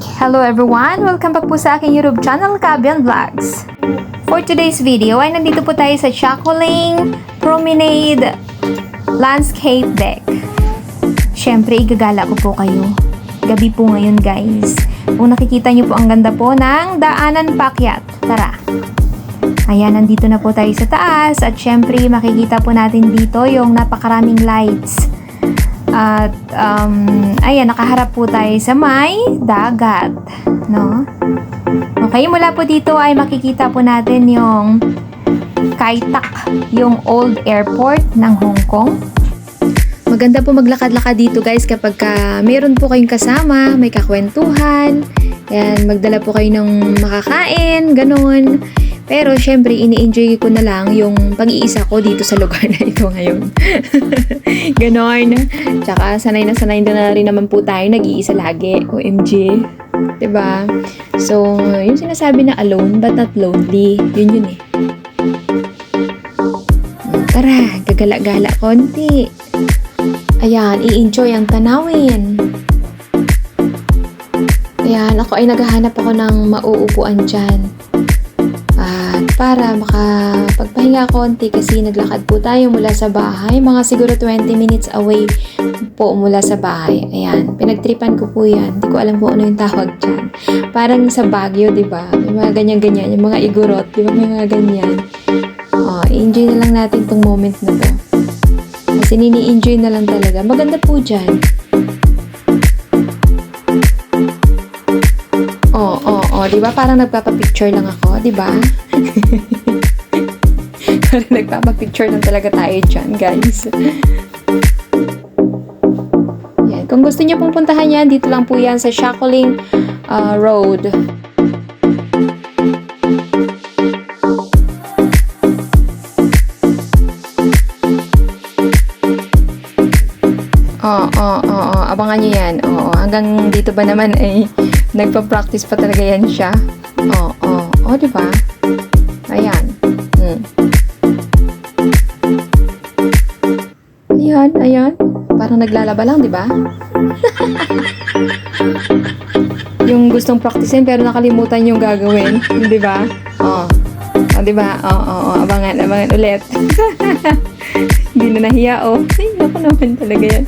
Hello everyone! Welcome back po sa aking YouTube channel, Kabian Vlogs. For today's video ay nandito po tayo sa Chacoling Promenade Landscape Deck. Siyempre, igagala ko po kayo. Gabi po ngayon guys. Kung nakikita niyo po ang ganda po ng daanan pakyat. Tara! Ayan, nandito na po tayo sa taas at syempre makikita po natin dito yung napakaraming lights. At um, ayan, nakaharap po tayo sa may dagat, no? Okay, mula po dito ay makikita po natin yung Kaitak, yung old airport ng Hong Kong. Maganda po maglakad-lakad dito guys kapag ka meron po kayong kasama, may kakwentuhan, yan, magdala po kayo ng makakain, ganun. Pero syempre, ini-enjoy ko na lang yung pag-iisa ko dito sa lugar na ito ngayon. Ganon. Tsaka sanay na sanay na rin naman po tayo nag-iisa lagi. OMG. ba? So, yung sinasabi na alone but not lonely, yun yun eh. Tara, gagala-gala konti. Ayan, i-enjoy ang tanawin. Ayan, ako ay naghahanap ako ng mauupuan dyan. Para makapagpahinga konti kasi naglakad po tayo mula sa bahay. Mga siguro 20 minutes away po mula sa bahay. Ayan, pinagtripan ko po yan. Hindi ko alam kung ano yung tawag dyan. Parang sa Baguio, di ba? May mga ganyan-ganyan. Yung mga igorot, di ba? May mga ganyan. Oh, enjoy na lang natin tong moment na to. Kasi nini-enjoy na lang talaga. Maganda po dyan. Di ba? Parang nagpapapicture lang ako, di ba? Parang nagpapapicture lang talaga tayo dyan, guys. Yan. Kung gusto niyo pong puntahan yan, dito lang po yan sa Shackling uh, Road. Oo, oo, oo. Abangan niyo yan. Oo, hanggang dito ba naman ay nagpa-practice pa talaga yan siya. Oo, oo. Oo, di ba? Ayan. Hmm. Ayan, ayan. Parang naglalaba lang, di ba? yung gustong practicein pero nakalimutan yung gagawin. Di ba? Oo. O, di ba? Oo, oo, oo. Abangan, abangan ulit. Hindi na nahiya, oh. Ay, naku naman talaga yan.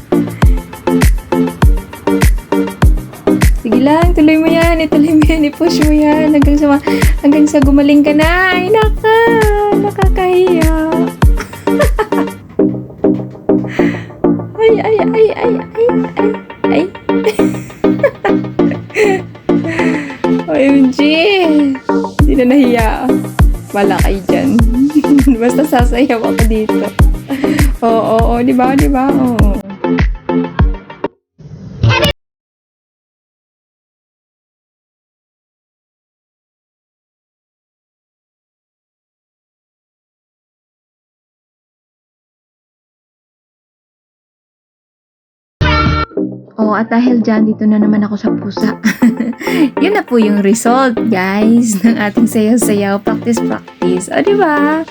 Sige lang, tuloy mo yan. Ituloy mo yan. I-push mo yan. Hanggang sa, hanggang sa gumaling ka na. Ay, naka. Nakakahiya. ay, ay, ay, ay, ay, ay, ay. OMG. Hindi na nahiya. Wala kayo dyan. Basta sasayaw ako dito. Oo, oo, di ba? Di ba? Oo. Oo, at dahil dyan, dito na naman ako sa pusa. Yun na po yung result, guys, ng ating sayaw-sayaw, practice-practice. O, di ba?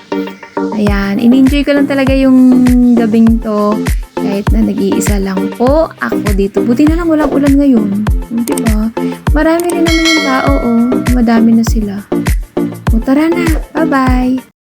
Ayan, in-enjoy ko lang talaga yung gabing to. Kahit na nag-iisa lang po ako dito. Buti na lang walang ulan ngayon. Di ba? Marami rin naman yung tao, oh. Madami na sila. O, tara na. Bye-bye.